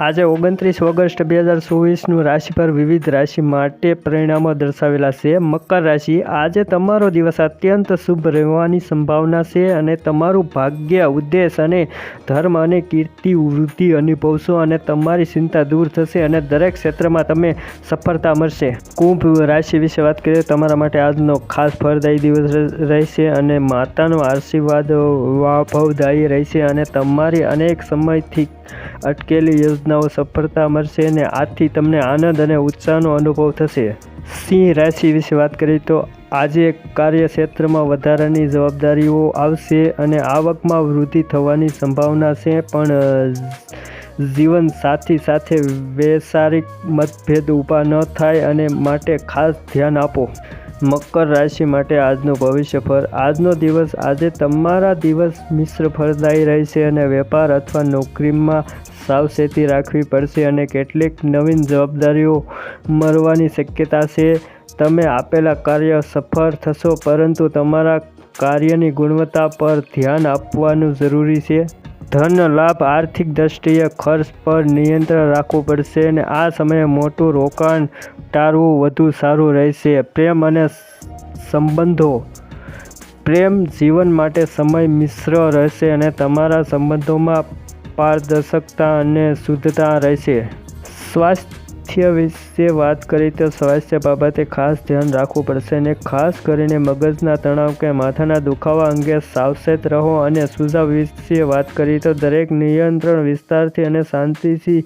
આજે ઓગણત્રીસ ઓગસ્ટ બે હજાર ચોવીસનું રાશિ પર વિવિધ રાશિ માટે પરિણામો દર્શાવેલા છે. મકર રાશિ આજે તમારો દિવસ અત્યંત શુભ રહેવાની સંભાવના છે અને તમારું ભાગ્ય, ઉદ્દેશ અને ધર્મ અને કીર્તિ, વૃદ્ધિ અનુભવશો અને તમારી ચિંતા દૂર થશે અને દરેક ક્ષેત્રમાં તમે સફળતા મળશે. કુંભ રાશિ વિશે વાત કરીએ તમારા માટે આજનો ખાસ ફળદાયી દિવસ રહેશે અને માતાનો આશીર્વાદ વાભવદાયી રહેશે અને તમારી અનેક સમયથી અટકેલી યોજનાઓ સફળતા મળશે અને આથી તમને આનંદ અને ઉત્સાહનો અનુભવ થશે. સિંહ રાશિ વિશે વાત કરીએ તો આજે કાર્યક્ષેત્રમાં વધારાની જવાબદારીઓ આવશે અને આવકમાં વૃદ્ધિ થવાની સંભાવના છે, પણ જીવન સાથી સાથે વૈચારિક મતભેદ ઊભા ન થાય અને માટે ખાસ ધ્યાન આપો. મકર રાશિ માટે આજનું ભવિષ્ય ફળ આજનો દિવસ આજે તમારા દિવસ મિશ્ર ફળદાયી રહેશે અને વેપાર અથવા નોકરીમાં સાવચેતી રાખવી પડશે અને કેટલીક નવીન જવાબદારીઓ મળવાની શક્યતા છે. તમે આપેલા કાર્ય સફળ થશો, પરંતુ તમારા કાર્યની ગુણવત્તા પર ધ્યાન આપવાનું જરૂરી છે. ધન લાભ આર્થિક દ્રષ્ટિએ ખર્ચ પર નિયંત્રણ રાખવું પડશે અને આ સમયે મોટું રોકાણ ટાળવું વધુ સારું રહેશે. પ્રેમ અને સંબંધો. પ્રેમ જીવન માટે સમય મિશ્ર રહેશે અને તમારા સંબંધોમાં પારદર્શકતા અને શુદ્ધતા રહેશે. સ્વાસ્થ્ય વિશે વાત કરીએ તો સ્વાસ્થ્ય બાબતે ખાસ ધ્યાન રાખવું પડશે અને ખાસ કરીને મગજના તણાવ કે માથાના દુખાવા અંગે સાવચેત રહો અને સુઝાવ વિશે વાત કરીએ તો દરેક નિયંત્રણ વિસ્તારથી અને શાંતિથી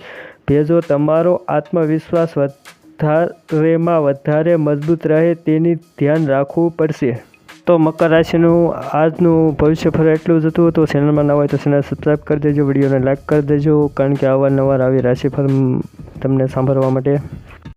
ભેજો. તમારો આત્મવિશ્વાસ વધારેમાં વધારે મજબૂત રહે તેની ધ્યાન રાખવું પડશે. તો મકર રાશિનું આજનું ભવિષ્ય ફરે એટલું જ હતું. તો ચેનલમાં ના હોય તો ચેનલ સબસ્ક્રાઈબ કરી દેજો વિડીયોને લાઇક કરી દેજો, કારણ કે અવારનવાર આવી રાશિફળ તમને સાંભળવા માટે